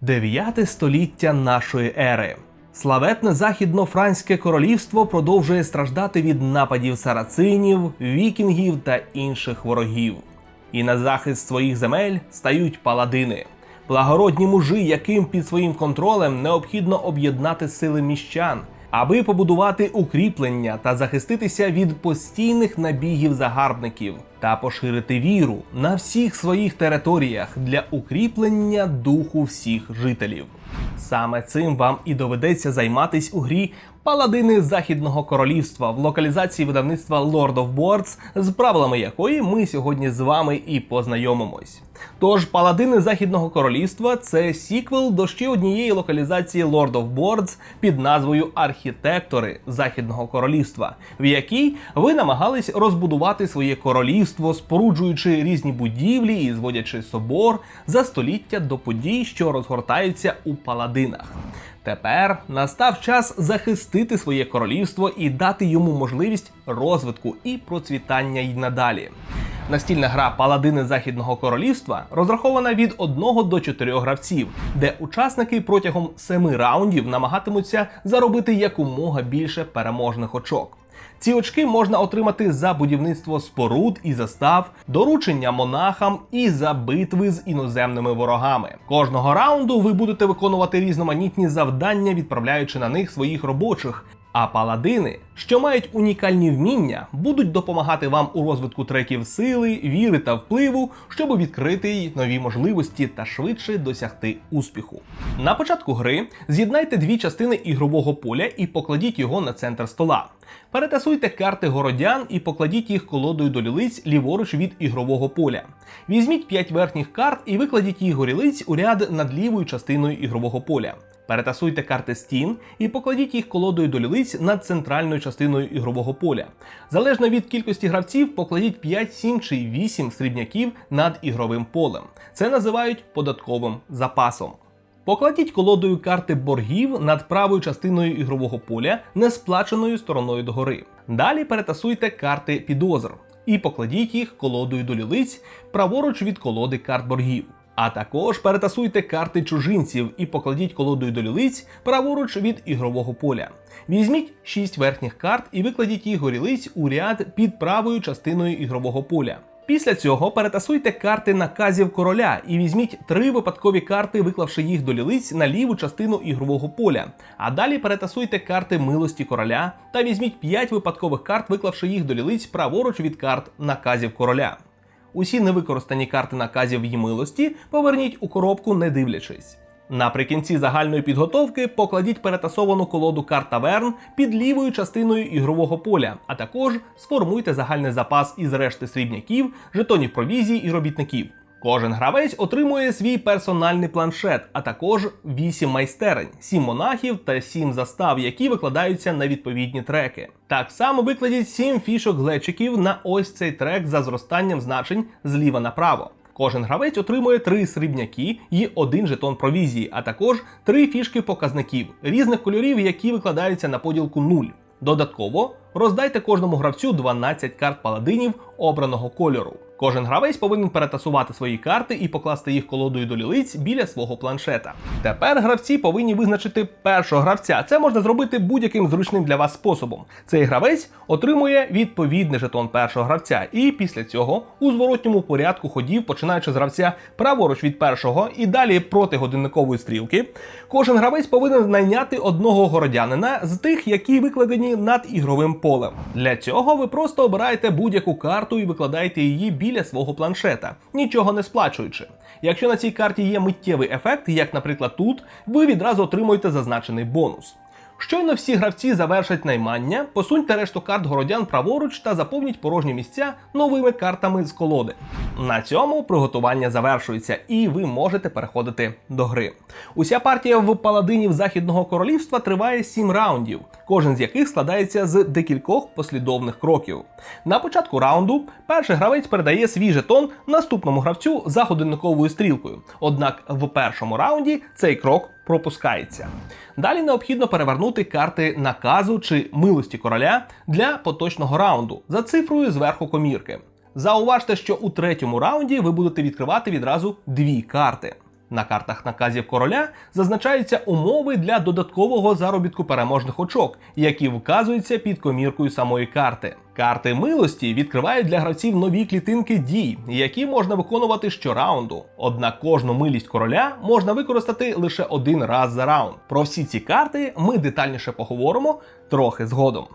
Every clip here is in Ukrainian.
Дев'яте століття нашої ери. Славетне західно-франське королівство продовжує страждати від нападів сарацинів, вікінгів та інших ворогів. І на захист своїх земель стають паладини, благородні мужи, яким під своїм контролем необхідно об'єднати сили міщан, аби побудувати укріплення та захиститися від постійних набігів загарбників та поширити віру на всіх своїх територіях для укріплення духу всіх жителів. Саме цим вам і доведеться займатись у грі Паладини Західного Королівства в локалізації видавництва Lord of Boards, з правилами якої ми сьогодні з вами і познайомимось. Тож, Паладини Західного Королівства це сіквел до ще однієї локалізації Lord of Boards під назвою Архітектори Західного Королівства, в якій ви намагались розбудувати своє королівство, споруджуючи різні будівлі і зводячи собор за століття до подій, що розгортаються у паладинах. Тепер настав час захистити своє королівство і дати йому можливість розвитку і процвітання й надалі. Настільна гра Паладини Західного Королівства розрахована від 1 до 4 гравців, де учасники протягом 7 раундів намагатимуться заробити якомога більше переможних очок. Ці очки можна отримати за будівництво споруд і застав, доручення монахам і за битви з іноземними ворогами. Кожного раунду ви будете виконувати різноманітні завдання, відправляючи на них своїх робочих. А паладини, що мають унікальні вміння, будуть допомагати вам у розвитку треків сили, віри та впливу, щоб відкрити й нові можливості та швидше досягти успіху. На початку гри з'єднайте дві частини ігрового поля і покладіть його на центр стола. Перетасуйте карти городян і покладіть їх колодою до лілиць ліворуч від ігрового поля. Візьміть 5 верхніх карт і викладіть їх горілиць у ряд над лівою частиною ігрового поля. Перетасуйте карти стін і покладіть їх колодою до лілиць над центральною частиною ігрового поля. Залежно від кількості гравців, покладіть 5, 7 чи 8 срібняків над ігровим полем. Це називають податковим запасом. Покладіть колодою карти боргів над правою частиною ігрового поля, несплаченою стороною догори. Далі перетасуйте карти підозр і покладіть їх колодою до лілиць праворуч від колоди карт боргів. А також перетасуйте карти чужинців і покладіть колодою до лілиць праворуч від ігрового поля. Візьміть 6 верхніх карт і викладіть їх горілиць у ряд під правою частиною ігрового поля. Після цього перетасуйте карти наказів короля і візьміть три випадкові карти, виклавши їх до лілиць на ліву частину ігрового поля. А далі перетасуйте карти милості короля та візьміть 5 випадкових карт, виклавши їх до лілиць праворуч від карт наказів короля. Усі невикористані карти наказів її милості поверніть у коробку, не дивлячись. Наприкінці загальної підготовки покладіть перетасовану колоду карт таверн під лівою частиною ігрового поля, а також сформуйте загальний запас із решти срібняків, жетонів провізії і робітників. Кожен гравець отримує свій персональний планшет, а також 8 майстерень, 7 монахів та 7 застав, які викладаються на відповідні треки. Так само викладіть 7 фішок глечиків на ось цей трек за зростанням значень зліва направо. Кожен гравець отримує 3 срібняки і один жетон провізії, а також 3 фішки показників різних кольорів, які викладаються на поділку 0. Додатково роздайте кожному гравцю 12 карт паладинів обраного кольору. Кожен гравець повинен перетасувати свої карти і покласти їх колодою до лілиць біля свого планшета. Тепер гравці повинні визначити першого гравця. Це можна зробити будь-яким зручним для вас способом. Цей гравець отримує відповідний жетон першого гравця, і після цього у зворотньому порядку ходів, починаючи з гравця праворуч від першого і далі проти годинникової стрілки, кожен гравець повинен найняти одного городянина з тих, які викладені над ігровим полем. Для цього ви просто обираєте будь-яку карту і викладаєте її біля свого планшета, нічого не сплачуючи. Якщо на цій карті є миттєвий ефект, як, наприклад, тут, ви відразу отримуєте зазначений бонус. Щойно всі гравці завершать наймання, посуньте решту карт городян праворуч та заповніть порожні місця новими картами з колоди. На цьому приготування завершується, і ви можете переходити до гри. Уся партія в паладинів Західного королівства триває 7 раундів, кожен з яких складається з декількох послідовних кроків. На початку раунду перший гравець передає свій жетон наступному гравцю за годинниковою стрілкою. Однак в першому раунді цей крок пропускається. Далі необхідно перевернути карти наказу чи милості короля для поточного раунду за цифрою зверху комірки. Зауважте, що у третьому раунді ви будете відкривати відразу дві карти. На картах наказів короля зазначаються умови для додаткового заробітку переможних очок, які вказуються під коміркою самої карти. Карти милості відкривають для гравців нові клітинки дій, які можна виконувати щораунду. Однак кожну милість короля можна використати лише один раз за раунд. Про всі ці карти ми детальніше поговоримо трохи згодом.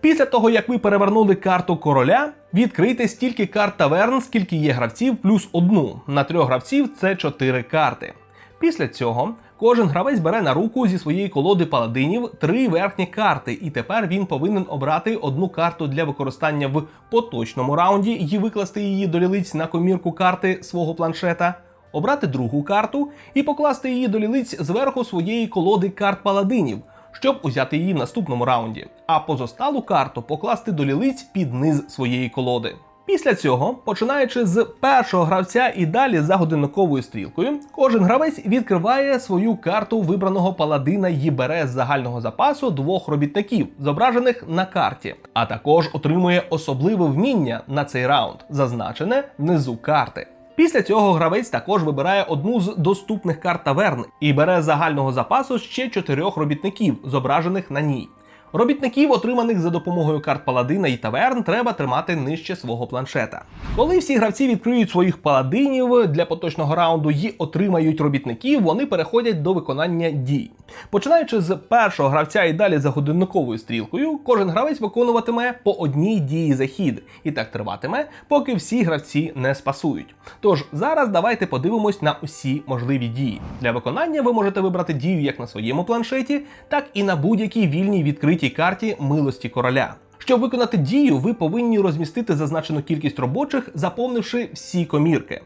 Після того, як ви перевернули карту короля, відкрийте стільки карт таверн, скільки є гравців, плюс одну. На трьох гравців це 4 карти. Після цього кожен гравець бере на руку зі своєї колоди паладинів три верхні карти, і тепер він повинен обрати одну карту для використання в поточному раунді і викласти її до лілиць на комірку карти свого планшета. Обрати другу карту і покласти її до лілиць зверху своєї колоди карт паладинів, щоб узяти її в наступному раунді, а позосталу карту покласти до лілиць під низ своєї колоди. Після цього, починаючи з першого гравця і далі за годинниковою стрілкою, кожен гравець відкриває свою карту вибраного паладина і бере з загального запасу двох робітників, зображених на карті, а також отримує особливе вміння на цей раунд, зазначене внизу карти. Після цього гравець також вибирає одну з доступних карт таверни і бере з загального запасу ще чотирьох робітників, зображених на ній. Робітників, отриманих за допомогою карт паладина і таверн, треба тримати нижче свого планшета. Коли всі гравці відкриють своїх паладинів для поточного раунду і отримають робітників, вони переходять до виконання дій. Починаючи з першого гравця і далі за годинниковою стрілкою, кожен гравець виконуватиме по одній дії за хід, і так триватиме, поки всі гравці не спасують. Тож зараз давайте подивимось на усі можливі дії. Для виконання ви можете вибрати дію як на своєму планшеті, так і на будь-якій вільній відкритій карті милості короля. Щоб виконати дію, ви повинні розмістити зазначену кількість робочих, заповнивши всі комірки.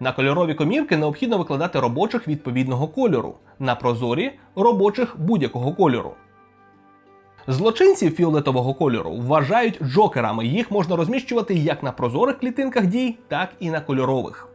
На кольорові комірки необхідно викладати робочих відповідного кольору, на прозорі робочих будь-якого кольору. Злочинців фіолетового кольору вважають джокерами. Їх можна розміщувати як на прозорих клітинках дій, так і на кольорових.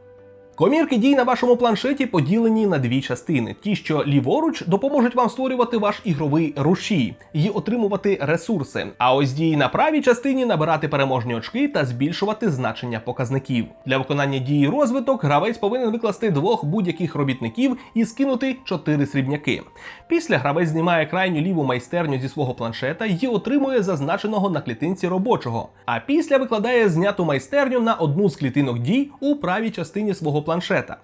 Комірки дій на вашому планшеті поділені на дві частини. Ті, що ліворуч, допоможуть вам створювати ваш ігровий рушій і отримувати ресурси. А ось дії на правій частині набирати переможні очки та збільшувати значення показників. Для виконання дії розвиток гравець повинен викласти двох будь-яких робітників і скинути чотири срібняки. Після гравець знімає крайню ліву майстерню зі свого планшета і отримує зазначеного на клітинці робочого. А після викладає зняту майстерню на одну з клітинок дій у правій частині свого планшета.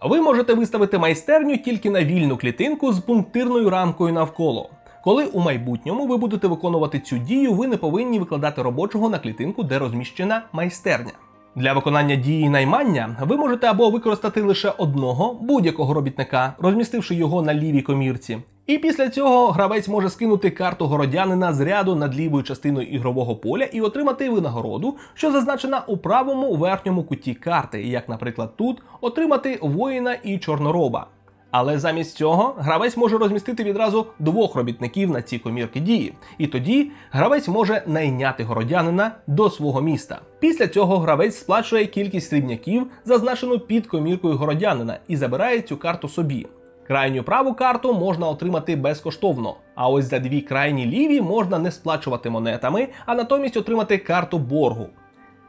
Ви можете виставити майстерню тільки на вільну клітинку з пунктирною рамкою навколо. Коли у майбутньому ви будете виконувати цю дію, ви не повинні викладати робочого на клітинку, де розміщена майстерня. Для виконання дії наймання ви можете або використати лише одного будь-якого робітника, розмістивши його на лівій комірці. І після цього гравець може скинути карту городянина з ряду над лівою частиною ігрового поля і отримати винагороду, що зазначена у правому верхньому куті карти, як, наприклад, тут отримати воїна і чорнороба. Але замість цього гравець може розмістити відразу двох робітників на ці комірки дії, і тоді гравець може найняти городянина до свого міста. Після цього гравець сплачує кількість срібняків, зазначену під коміркою городянина, і забирає цю карту собі. Крайню праву карту можна отримати безкоштовно, а ось за дві крайні ліві можна не сплачувати монетами, а натомість отримати карту боргу.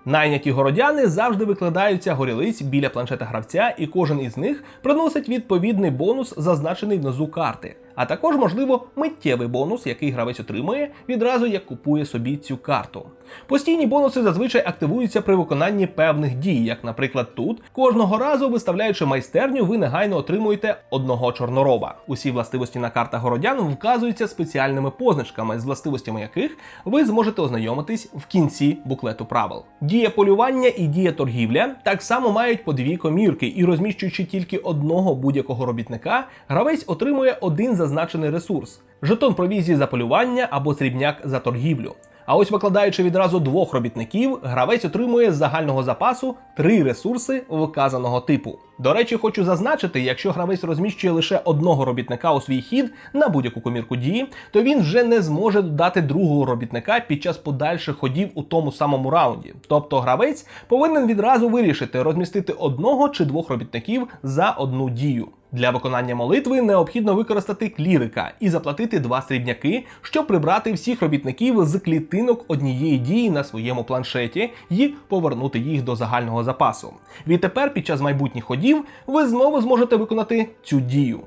Найняті городяни завжди викладаються горілиць біля планшета гравця, і кожен із них приносить відповідний бонус, зазначений внизу карти. А також, можливо, миттєвий бонус, який гравець отримує відразу як купує собі цю карту. Постійні бонуси зазвичай активуються при виконанні певних дій, як, наприклад, тут кожного разу виставляючи майстерню, ви негайно отримуєте одного чорнороба. Усі властивості на картах городян вказуються спеціальними позначками, з властивостями яких ви зможете ознайомитись в кінці буклету правил. Дія полювання і дія торгівля так само мають по дві комірки, і розміщуючи тільки одного будь-якого робітника, гравець отримує один зазначений ресурс: жетон провізії за полювання або срібняк за торгівлю. А ось викладаючи відразу двох робітників, гравець отримує з загального запасу три ресурси вказаного типу. До речі, хочу зазначити, якщо гравець розміщує лише одного робітника у свій хід на будь-яку комірку дії, то він вже не зможе додати другого робітника під час подальших ходів у тому самому раунді. Тобто гравець повинен відразу вирішити розмістити одного чи двох робітників за одну дію. Для виконання молитви необхідно використати клірика і заплатити два срібняки, щоб прибрати всіх робітників з клітин клітинок однієї дії на своєму планшеті і повернути їх до загального запасу. Відтепер, під час майбутніх ходів, ви знову зможете виконати цю дію.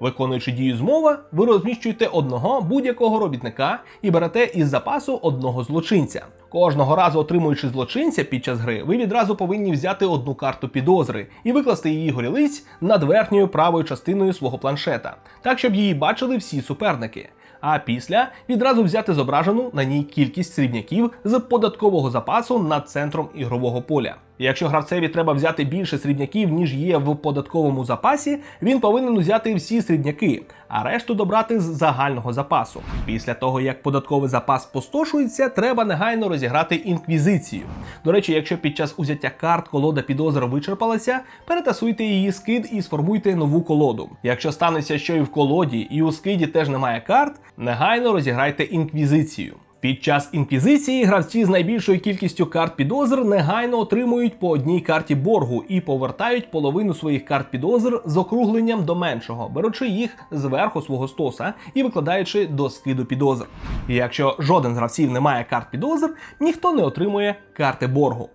Виконуючи дію змова, ви розміщуєте одного будь-якого робітника і берете із запасу одного злочинця. Кожного разу отримуючи злочинця під час гри, ви відразу повинні взяти одну карту підозри і викласти її горілиць над верхньою правою частиною свого планшета, так щоб її бачили всі суперники. А після відразу взяти зображену на ній кількість срібняків з податкового запасу над центром ігрового поля. Якщо гравцеві треба взяти більше срібняків, ніж є в податковому запасі, він повинен взяти всі срібняки, а решту добрати з загального запасу. Після того, як податковий запас спустошується, треба негайно розіграти інквізицію. До речі, якщо під час узяття карт колода підозр вичерпалася, перетасуйте її скид і сформуйте нову колоду. Якщо станеться, що і в колоді, і у скиді теж немає карт, негайно розіграйте інквізицію. Під час інквізиції гравці з найбільшою кількістю карт підозр негайно отримують по одній карті боргу і повертають половину своїх карт підозр з округленням до меншого, беручи їх зверху свого стоса і викладаючи до скиду підозр. І якщо жоден з гравців не має карт підозр, ніхто не отримує карти боргу.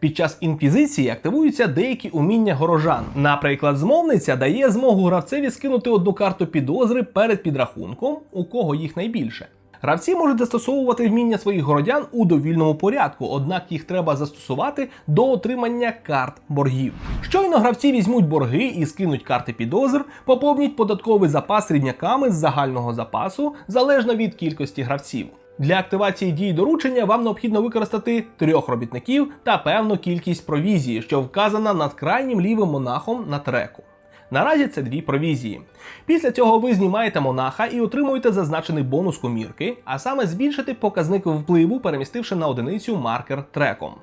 Під час інквізиції активуються деякі уміння горожан. Наприклад, змовниця дає змогу гравцеві скинути одну карту підозри перед підрахунком, у кого їх найбільше. Гравці можуть застосовувати вміння своїх городян у довільному порядку, однак їх треба застосувати до отримання карт боргів. Щойно гравці візьмуть борги і скинуть карти підозр, поповніть податковий запас рівняками з загального запасу залежно від кількості гравців. Для активації дії доручення вам необхідно використати трьох робітників та певну кількість провізії, що вказана над крайнім лівим монахом на треку. Наразі це дві провізії. Після цього ви знімаєте монаха і отримуєте зазначений бонус комірки, а саме збільшити показник впливу, перемістивши на одиницю маркер треком.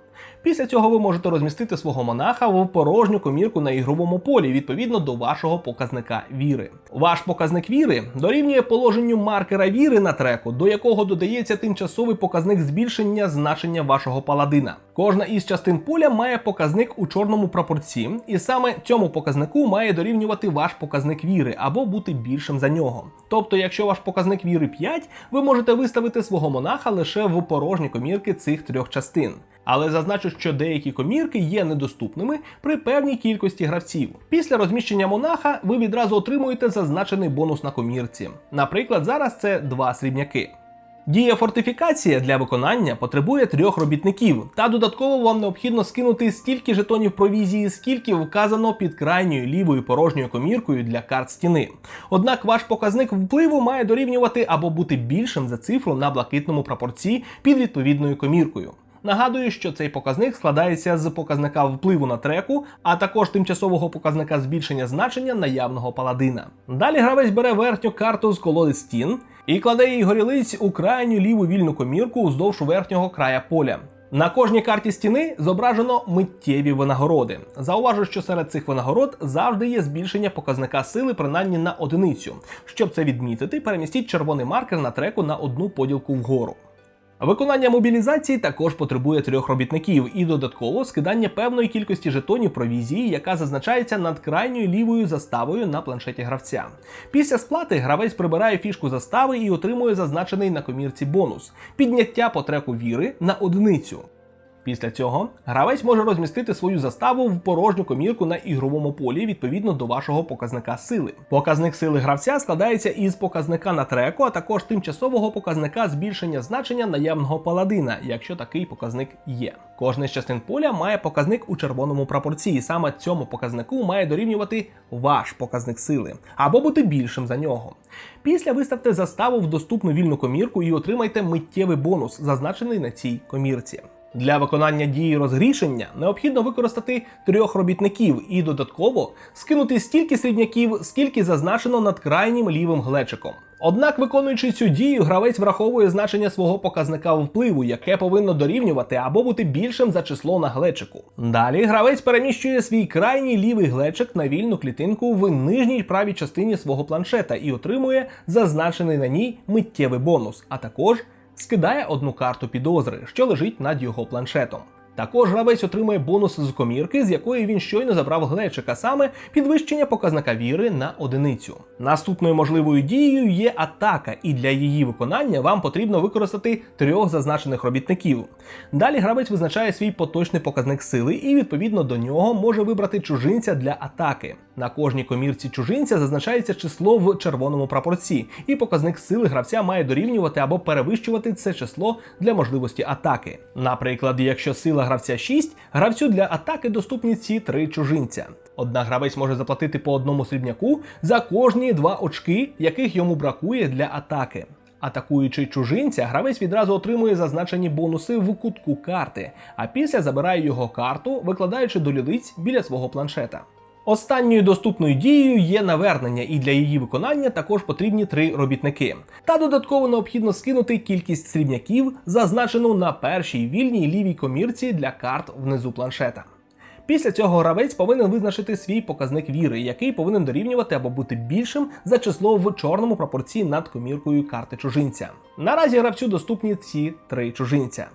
Після цього ви можете розмістити свого монаха в порожню комірку на ігровому полі відповідно до вашого показника віри. Ваш показник віри дорівнює положенню маркера віри на треку, до якого додається тимчасовий показник збільшення значення вашого паладина. Кожна із частин поля має показник у чорному прапорці, і саме цьому показнику має дорівнювати ваш показник віри або бути більшим за нього. Тобто, якщо ваш показник віри 5, ви можете виставити свого монаха лише в порожні комірки цих трьох частин. Але зазначу, що деякі комірки є недоступними при певній кількості гравців. Після розміщення монаха ви відразу отримуєте зазначений бонус на комірці. Наприклад, зараз це два срібняки. Дія фортифікація для виконання потребує трьох робітників, та додатково вам необхідно скинути стільки жетонів провізії, скільки вказано під крайньою лівою порожньою коміркою для карт стіни. Однак ваш показник впливу має дорівнювати або бути більшим за цифру на блакитному прапорці під відповідною коміркою. Нагадую, що цей показник складається з показника впливу на треку, а також тимчасового показника збільшення значення наявного паладина. Далі гравець бере верхню карту з колоди стін і кладе її горілиць у крайню ліву вільну комірку уздовж верхнього края поля. На кожній карті стіни зображено миттєві винагороди. Зауважу, що серед цих винагород завжди є збільшення показника сили принаймні на одиницю. Щоб це відмітити, перемістіть червоний маркер на треку на одну поділку вгору. Виконання мобілізації також потребує трьох робітників і додатково скидання певної кількості жетонів провізії, яка зазначається над крайньою лівою заставою на планшеті гравця. Після сплати гравець прибирає фішку застави і отримує зазначений на комірці бонус підняття по треку віри на одиницю. Після цього гравець може розмістити свою заставу в порожню комірку на ігровому полі відповідно до вашого показника сили. Показник сили гравця складається із показника на треку, а також тимчасового показника збільшення значення наявного паладина, якщо такий показник є. Кожна з частин поля має показник у червоному прапорці, і саме цьому показнику має дорівнювати ваш показник сили або бути більшим за нього. Після виставте заставу в доступну вільну комірку і отримайте миттєвий бонус, зазначений на цій комірці. Для виконання дії розгрішення необхідно використати трьох робітників і додатково скинути стільки срібняків, скільки зазначено над крайнім лівим глечиком. Однак, виконуючи цю дію, гравець враховує значення свого показника впливу, яке повинно дорівнювати або бути більшим за число на глечику. Далі гравець переміщує свій крайній лівий глечик на вільну клітинку в нижній правій частині свого планшета і отримує зазначений на ній миттєвий бонус, а також скидає одну карту підозри, що лежить над його планшетом. Також гравець отримує бонус з комірки, з якої він щойно забрав глечика, саме підвищення показника віри на одиницю. Наступною можливою дією є атака, і для її виконання вам потрібно використати трьох зазначених робітників. Далі гравець визначає свій поточний показник сили і відповідно до нього може вибрати чужинця для атаки. На кожній комірці чужинця зазначається число в червоному прапорці, і показник сили гравця має дорівнювати або перевищувати це число для можливості атаки. Наприклад, якщо сила гравця 6, гравцю для атаки доступні ці три чужинця. Однак гравець може заплатити по одному срібняку за кожні два очки, яких йому бракує для атаки. Атакуючи чужинця, гравець відразу отримує зазначені бонуси в кутку карти, а після забирає його карту, викладаючи до лілиць біля свого планшета. Останньою доступною дією є навернення, і для її виконання також потрібні три робітники. Та додатково необхідно скинути кількість срібняків, зазначену на першій вільній лівій комірці для карт внизу планшета. Після цього гравець повинен визначити свій показник віри, який повинен дорівнювати або бути більшим за число в чорному пропорції над коміркою карти чужинця. Наразі гравцю доступні ці три чужинця.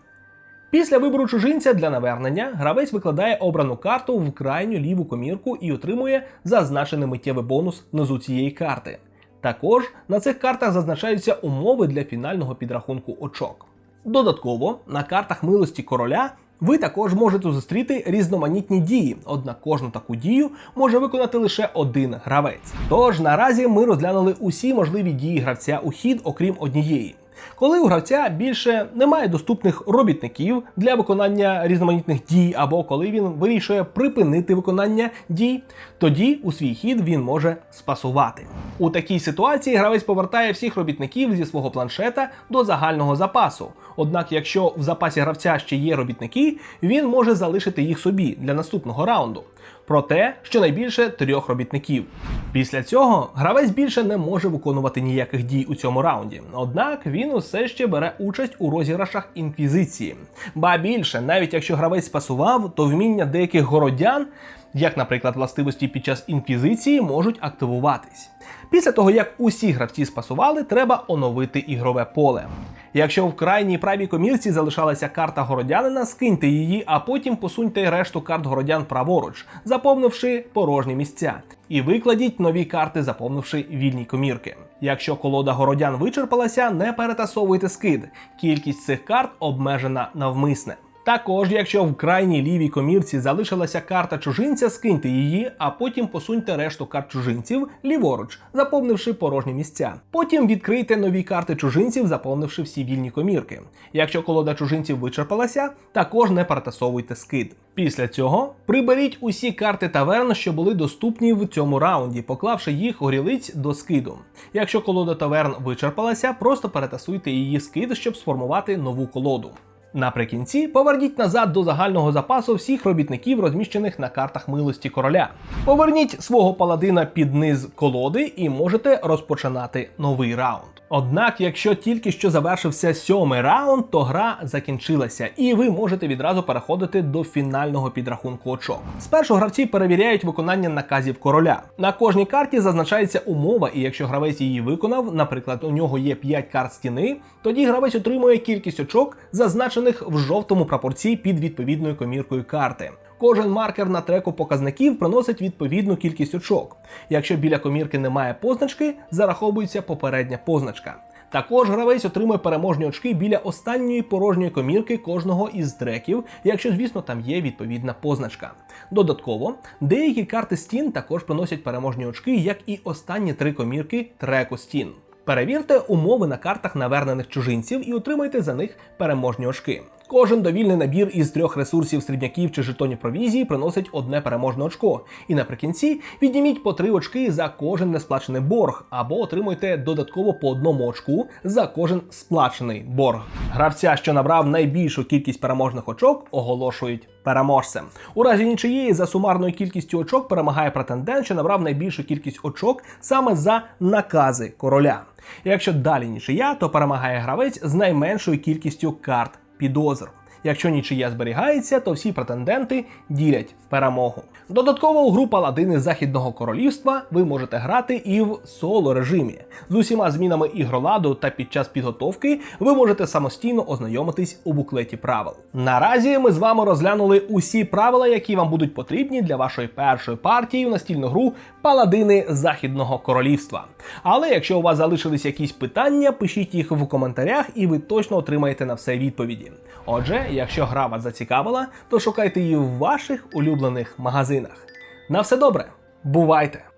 Після вибору чужинця для навернення гравець викладає обрану карту в крайню ліву комірку і отримує зазначений миттєвий бонус внизу цієї карти. Також на цих картах зазначаються умови для фінального підрахунку очок. Додатково на картах милості короля ви також можете зустріти різноманітні дії, однак кожну таку дію може виконати лише один гравець. Тож наразі ми розглянули усі можливі дії гравця у хід, окрім однієї. Коли у гравця більше немає доступних робітників для виконання різноманітних дій, або коли він вирішує припинити виконання дій, тоді у свій хід він може спасувати. У такій ситуації гравець повертає всіх робітників зі свого планшета до загального запасу. Однак, якщо в запасі гравця ще є робітники, він може залишити їх собі для наступного раунду. Проте щонайбільше трьох робітників. Після цього гравець більше не може виконувати ніяких дій у цьому раунді. Однак він усе ще бере участь у розіграшах інквізиції. Ба більше, навіть якщо гравець спасував, то вміння деяких городян, як, наприклад, властивості під час інквізиції, можуть активуватись. Після того, як усі гравці спасували, треба оновити ігрове поле. Якщо в крайній правій комірці залишалася карта городянина, скиньте її, а потім посуньте решту карт городян праворуч, заповнивши порожні місця, і викладіть нові карти, заповнивши вільні комірки. Якщо колода городян вичерпалася, не перетасовуйте скид. Кількість цих карт обмежена навмисне. Також, якщо в крайній лівій комірці залишилася карта чужинця, скиньте її, а потім посуньте решту карт чужинців ліворуч, заповнивши порожні місця. Потім відкрийте нові карти чужинців, заповнивши всі вільні комірки. Якщо колода чужинців вичерпалася, також не перетасовуйте скид. Після цього приберіть усі карти таверн, що були доступні в цьому раунді, поклавши їх горілиць до скиду. Якщо колода таверн вичерпалася, просто перетасуйте її скид, щоб сформувати нову колоду. Наприкінці поверніть назад до загального запасу всіх робітників, розміщених на картах милості короля. Поверніть свого паладина під низ колоди і можете розпочинати новий раунд. Однак, якщо тільки що завершився сьомий раунд, то гра закінчилася, і ви можете відразу переходити до фінального підрахунку очок. Спершу гравці перевіряють виконання наказів короля. На кожній карті зазначається умова, і якщо гравець її виконав, наприклад, у нього є 5 карт стіни, тоді гравець отримує кількість очок, зазначених в жовтому прапорці під відповідною коміркою карти. Кожен маркер на треку показників приносить відповідну кількість очок. Якщо біля комірки немає позначки, зараховується попередня позначка. Також гравець отримує переможні очки біля останньої порожньої комірки кожного із треків, якщо, звісно, там є відповідна позначка. Додатково, деякі карти стін також приносять переможні очки, як і останні три комірки треку стін. Перевірте умови на картах навернених чужинців і отримайте за них переможні очки. Кожен довільний набір із трьох ресурсів срібняків чи жетонів провізії приносить одне переможне очко. І наприкінці відніміть по три очки за кожен несплачений борг, або отримуйте додатково по одному очку за кожен сплачений борг. Гравця, що набрав найбільшу кількість переможних очок, оголошують переможцем. У разі нічиєї за сумарною кількістю очок перемагає претендент, що набрав найбільшу кількість очок саме за накази короля. Якщо далі нічия, то перемагає гравець з найменшою кількістю карт підозр. Якщо нічия зберігається, то всі претенденти ділять перемогу. Додатково у гру Паладини Західного Королівства ви можете грати і в соло режимі. З усіма змінами ігроладу та під час підготовки ви можете самостійно ознайомитись у буклеті правил. Наразі ми з вами розглянули усі правила, які вам будуть потрібні для вашої першої партії в настільну гру Паладини Західного Королівства. Але якщо у вас залишились якісь питання, пишіть їх в коментарях, і ви точно отримаєте на все відповіді. Отже, якщо гра вас зацікавила, то шукайте її в ваших улюблених магазинах. На все добре, бувайте!